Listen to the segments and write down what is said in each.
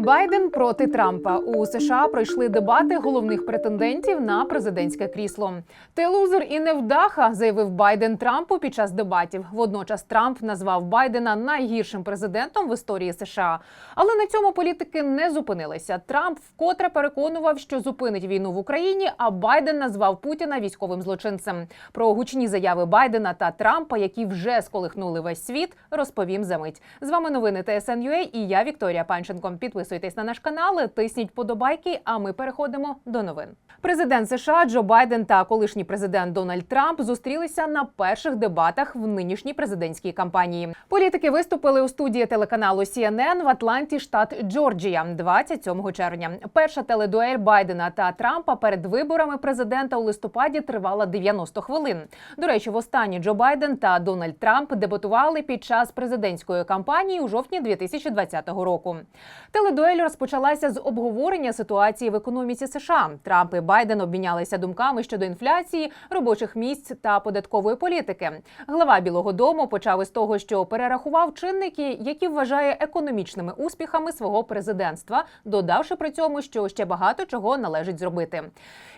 Байден проти Трампа у США пройшли дебати головних претендентів на президентське крісло. Ти лузер і невдаха, заявив Байден Трампу під час дебатів. Водночас Трамп назвав Байдена найгіршим президентом в історії США. Але на цьому політики не зупинилися. Трамп вкотре переконував, що зупинить війну в Україні. А Байден назвав Путіна військовим злочинцем. Про гучні заяви Байдена та Трампа, які вже сколихнули весь світ, розповім за мить. З вами новини ТСН.UA і я Вікторія Панченко. Підписуйтесь на наш канал, тисніть подобайки. А ми переходимо до новин. Президент США Джо Байден та колишній президент Дональд Трамп зустрілися на перших дебатах в нинішній президентській кампанії. Політики виступили у студії телеканалу CNN в Атланті, штат Джорджія, 27 червня. Перша теледуель Байдена та Трампа перед виборами президента у листопаді тривала 90 хвилин. До речі, востаннє Джо Байден та Дональд Трамп дебатували під час президентської кампанії у жовтні 2020 року. Теледуель розпочалася з обговорення ситуації в економіці США. Трамп і Байден обмінялися думками щодо інфляції, робочих місць та податкової політики. Глава Білого Дому почав із того, що перерахував чинники, які вважає економічними успіхами свого президентства, додавши при цьому, що ще багато чого належить зробити.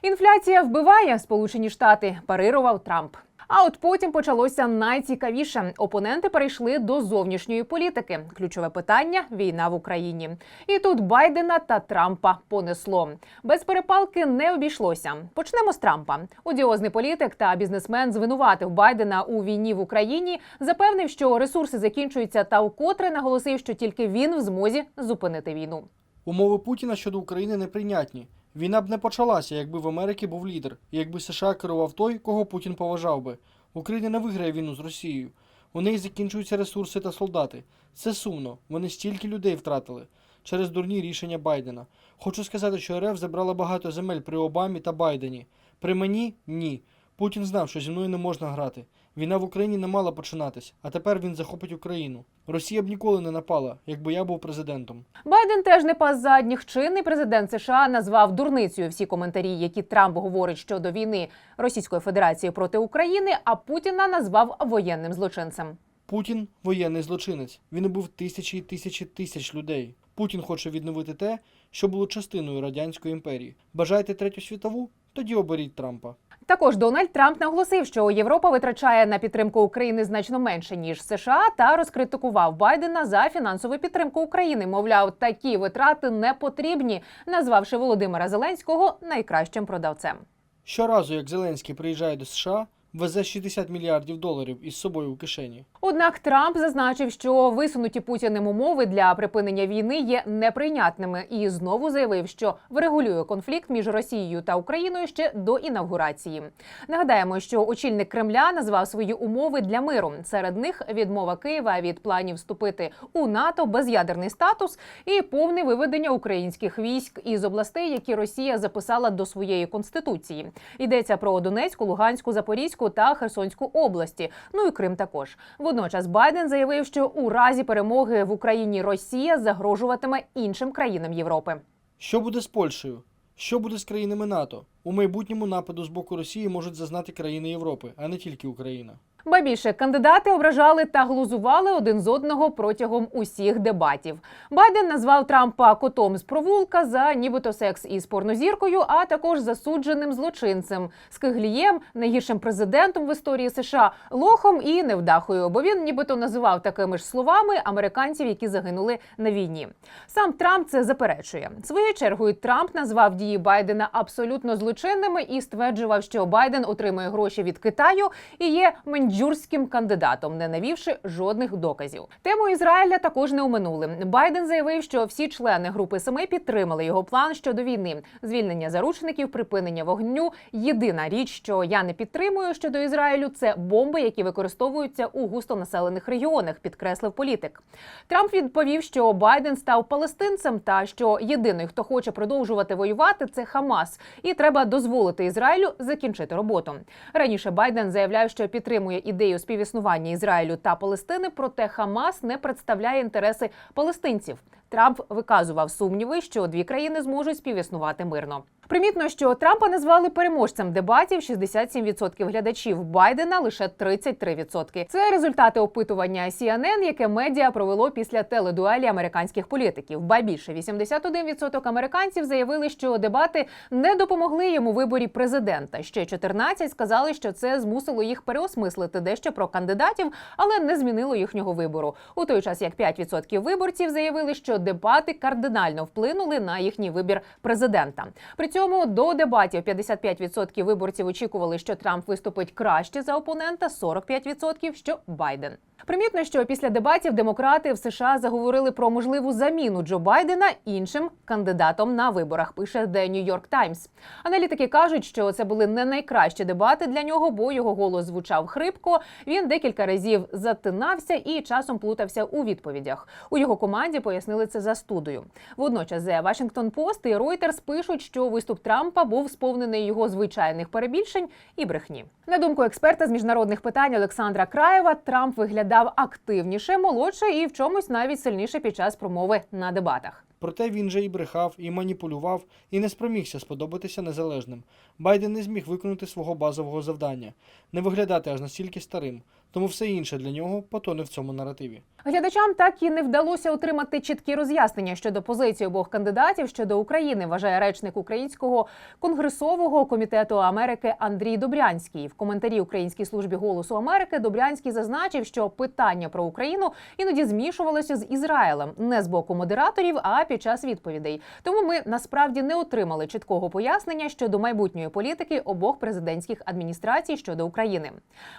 Інфляція вбиває Сполучені Штати, парирував Трамп. А от потім почалося найцікавіше. Опоненти перейшли до зовнішньої політики. Ключове питання війна в Україні. І тут Байдена та Трампа понесло. Без перепалки не обійшлося. Почнемо з Трампа. Одіозний політик та бізнесмен звинуватив Байдена у війні в Україні, запевнив, що ресурси закінчуються, та вкотре наголосив, що тільки він в змозі зупинити війну. Умови Путіна щодо України неприйнятні. Війна б не почалася, якби в Америці був лідер, і якби США керував той, кого Путін поважав би. Україна не виграє війну з Росією. У неї закінчуються ресурси та солдати. Це сумно. Вони стільки людей втратили через дурні рішення Байдена. Хочу сказати, що РФ забрала багато земель при Обамі та Байдені. При мені ні. Путін знав, що зі мною не можна грати. Війна в Україні не мала починатись, а тепер він захопить Україну. Росія б ніколи не напала, якби я був президентом. Байден теж не пас задніх. Чинний президент США назвав дурницею всі коментарі, які Трамп говорить щодо війни Російської Федерації проти України. А Путіна назвав воєнним злочинцем. Путін воєнний злочинець. Він убив тисячі і тисячі тисяч людей. Путін хоче відновити те, що було частиною радянської імперії. Бажаєте третю світову? Тоді оберіть Трампа. Також Дональд Трамп наголосив, що Європа витрачає на підтримку України значно менше ніж США, та розкритикував Байдена за фінансову підтримку України. Мовляв, такі витрати не потрібні, назвавши Володимира Зеленського найкращим продавцем. Щоразу, як Зеленський приїжджає до США, везе 60 мільярдів доларів із собою в кишені. Однак Трамп зазначив, що висунуті Путіним умови для припинення війни є неприйнятними, і знову заявив, що врегулює конфлікт між Росією та Україною ще до інавгурації. Нагадаємо, що очільник Кремля назвав свої умови для миру. Серед них відмова Києва від планів вступити у НАТО, без'ядерний статус і повне виведення українських військ із областей, які Росія записала до своєї конституції. Йдеться про Донецьку, Луганську, Запорізьку та Херсонську області. Ну і Крим також. Водночас Байден заявив, що у разі перемоги в Україні Росія загрожуватиме іншим країнам Європи. Що буде з Польщею? Що буде з країнами НАТО? У майбутньому нападу з боку Росії можуть зазнати країни Європи, а не тільки Україна. Ба більше кандидати ображали та глузували один з одного протягом усіх дебатів. Байден назвав Трампа котом з провулка за нібито секс із порнозіркою, а також засудженим злочинцем, скиглієм, найгіршим президентом в історії США, лохом і невдахою. Бо він нібито називав такими ж словами американців, які загинули на війні. Сам Трамп це заперечує. Своєю чергою Трамп назвав дії Байдена абсолютно злочинними і стверджував, що Байден отримує гроші від Китаю і є менджурським кандидатом, не навівши жодних доказів. Тему Ізраїля також не оминули. Байден заявив, що всі члени групи семи підтримали його план щодо війни, звільнення заручників, припинення вогню. Єдина річ, що я не підтримую щодо Ізраїлю, це бомби, які використовуються у густонаселених регіонах, підкреслив політик. Трамп відповів, що Байден став палестинцем та що єдиний, хто хоче продовжувати воювати, це Хамас, і треба дозволити Ізраїлю закінчити роботу. Раніше Байден заявляв, що підтримує ідею співіснування Ізраїлю та Палестини, проте Хамас не представляє інтереси палестинців. Трамп виказував сумніви, що дві країни зможуть співіснувати мирно. Примітно, що Трампа назвали переможцем дебатів 67% глядачів, Байдена лише 33%. Це результати опитування CNN, яке медіа провело після теледуелі американських політиків. Ба більше 81% американців заявили, що дебати не допомогли йому виборі президента. Ще 14 сказали, що це змусило їх переосмислити дещо про кандидатів, але не змінило їхнього вибору. У той час як 5% виборців заявили, що дебати кардинально вплинули на їхній вибір президента. При цьому до дебатів 55% виборців очікували, що Трамп виступить краще за опонента, 45% – що Байден. Примітно, що після дебатів демократи в США заговорили про можливу заміну Джо Байдена іншим кандидатом на виборах. Пише The New York Times. Аналітики кажуть, що це були не найкращі дебати для нього, бо його голос звучав хрипко. Він декілька разів затинався і часом плутався у відповідях. У його команді пояснили це за студою. Водночас The Washington Post і Reuters пишуть, що виступ Трампа був сповнений його звичайних перебільшень і брехні. На думку експерта з міжнародних питань Олександра Краєва, Трамп виглядав активніше, молодше і в чомусь навіть сильніше під час промови на дебатах. Проте він же і брехав, і маніпулював, і не спромігся сподобатися незалежним. Байден не зміг виконати свого базового завдання не виглядати аж настільки старим, тому все інше для нього потоне в цьому наративі. Глядачам так і не вдалося отримати чіткі роз'яснення щодо позиції обох кандидатів щодо України, вважає речник українського конгресового комітету Америки Андрій Добрянський. В коментарі Українській службі голосу Америки Добрянський зазначив, що питання про Україну іноді змішувалося з Ізраїлем не з боку модераторів, а під час відповідей. Тому ми насправді не отримали чіткого пояснення щодо майбутньої політики обох президентських адміністрацій щодо України.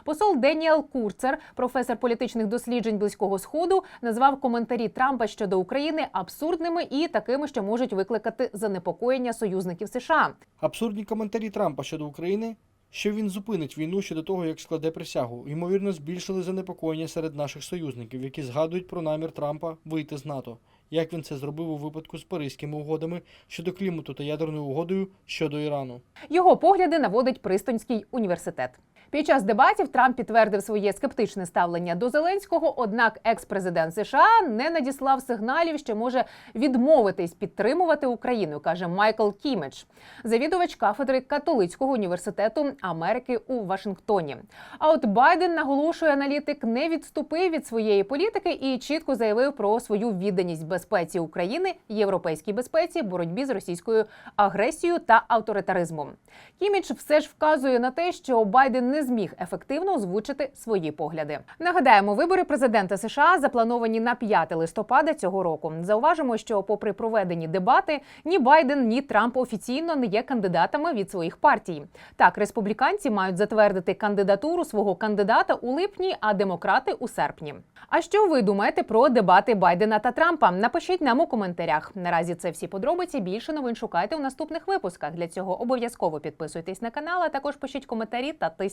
Посол Деніел Курцер, професор політичних досліджень близького сходу, назвав коментарі Трампа щодо України абсурдними і такими, що можуть викликати занепокоєння союзників США. Абсурдні коментарі Трампа щодо України, що він зупинить війну ще до того, як складе присягу, ймовірно, збільшили занепокоєння серед наших союзників, які згадують про намір Трампа вийти з НАТО, як він це зробив у випадку з Паризькими угодами щодо клімату та ядерною угодою щодо Ірану. Його погляди наводить Пристонський університет. Під час дебатів Трамп підтвердив своє скептичне ставлення до Зеленського. Однак екс-президент США не надіслав сигналів, що може відмовитись підтримувати Україну, каже Майкл Кімедж, завідувач кафедри католицького університету Америки у Вашингтоні. А от Байден наголошує, аналітик не відступив від своєї політики і чітко заявив про свою відданість безпеці України, європейській безпеці, боротьбі з російською агресією та авторитаризмом. Кімідж все ж вказує на те, що Байден не зміг ефективно озвучити свої погляди. Нагадаємо, вибори президента США заплановані на 5 листопада цього року. Зауважимо, що, попри проведені дебати, ні Байден, ні Трамп офіційно не є кандидатами від своїх партій. Так, республіканці мають затвердити кандидатуру свого кандидата у липні, а демократи у серпні. А що ви думаєте про дебати Байдена та Трампа? Напишіть нам у коментарях. Наразі це всі подробиці. Більше новин шукайте у наступних випусках. Для цього обов'язково підписуйтесь на канал, а також пишіть коментарі та